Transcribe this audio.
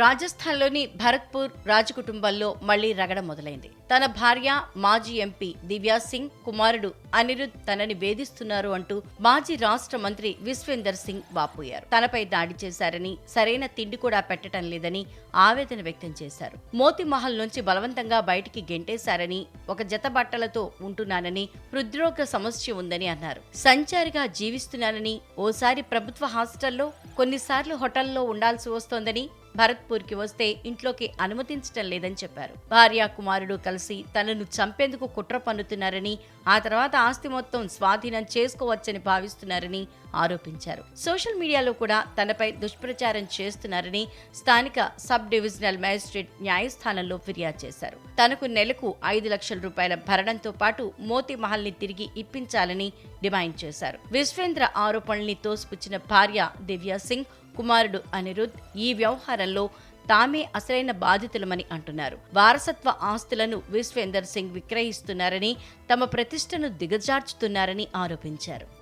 రాజస్థాన్లోని భరత్పూర్ రాజకుటుంబంలో మళ్ళీ రగడ మొదలైంది. తన భార్య మాజీ ఎంపీ దివ్యా సింగ్ కుమారుడు అనిరుద్ తనని వేధిస్తున్నారు అంటూ మాజీ రాష్ట్ర మంత్రి విశ్వేందర్ సింగ్ వాపోయారు. తనపై దాడి చేశారని సరైన తిండి కూడా పెట్టడం లేదని ఆవేదన వ్యక్తం చేశారు. మోతి మహల్ నుంచి బలవంతంగా బయటికి గెంటేశారని ఒక జత బట్టలతో ఉంటున్నానని హృద్రోగ సమస్య ఉందని అన్నారు. సంచారిగా జీవిస్తున్నానని ఓసారి ప్రభుత్వ హాస్టల్లో కొన్నిసార్లు హోటల్లో ఉండాల్సి వస్తోందని భరత్పూర్కి వస్తే ఇంట్లోకి అనుమతించటం లేదని చెప్పారు. భార్య కుమారుడు కలిసి తనను చంపేందుకు కుట్ర పన్నుతున్నారని ఆ తర్వాత ఆస్తి మొత్తం స్వాధీనం చేసుకోవచ్చని భావిస్తున్నారని ఆరోపించారు. సోషల్ మీడియాలో కూడా తనపై దుష్ప్రచారం చేస్తున్నారని స్థానిక సబ్ డివిజనల్ మ్యాజిస్ట్రేట్ న్యాయస్థానంలో ఫిర్యాదు చేశారు. తనకు నెలకు ఐదు లక్షల రూపాయల భరణంతో పాటు మోతీమహల్ని మహల్ని తిరిగి ఇప్పించాలని డిమాండ్ చేశారు. విశ్వేంద్ర ఆరోపణల్ని తోసిపుచ్చిన భార్య దివ్యా సింగ్ కుమారుడు అనిరుద్ ఈ వ్యవహారంలో తామే అసలైన బాధితులమని అంటున్నారు. వారసత్వ ఆస్తులను విశ్వేందర్ సింగ్ విక్రయిస్తున్నారని తమ ప్రతిష్టను దిగజార్చుతున్నారని ఆరోపించారు.